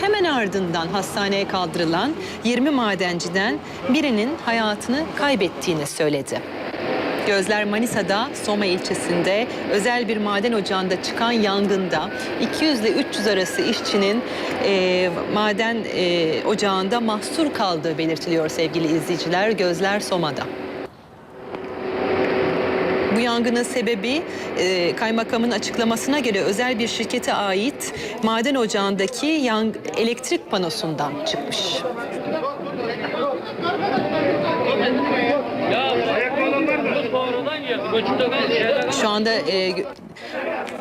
hemen ardından hastaneye kaldırılan 20 madenciden birinin hayatını kaybettiğini söyledi. Gözler Manisa'da Soma ilçesinde özel bir maden ocağında çıkan yangında 200 ile 300 arası işçinin e, maden e, ocağında mahsur kaldığı belirtiliyor sevgili izleyiciler. Gözler Soma'da. Bu yangının sebebi e, kaymakamın açıklamasına göre özel bir şirkete ait maden ocağındaki yang elektrik panosundan çıkmış. Şu anda e,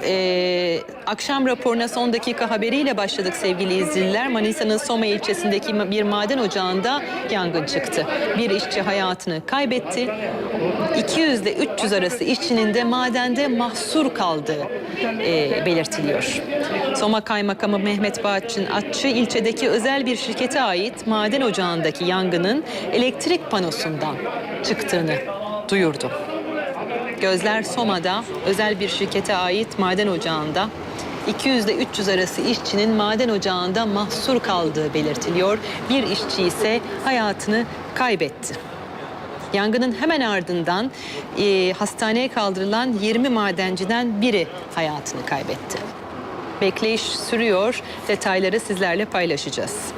e, akşam raporuna son dakika haberiyle başladık sevgili izleyiciler. Manisa'nın Soma ilçesindeki bir maden ocağında yangın çıktı. Bir işçi hayatını kaybetti. 200 ile 300 arası işçinin de madende mahsur kaldığı e, belirtiliyor. Soma Kaymakamı Mehmet Bahattin Atçı ilçedeki özel bir şirkete ait maden ocağındaki yangının elektrik panosundan çıktığını duyurdu. Gözler Soma'da özel bir şirkete ait maden ocağında 200 ile 300 arası işçinin maden ocağında mahsur kaldığı belirtiliyor. Bir işçi ise hayatını kaybetti. Yangının hemen ardından e, hastaneye kaldırılan 20 madenciden biri hayatını kaybetti. Bekleyiş sürüyor. Detayları sizlerle paylaşacağız.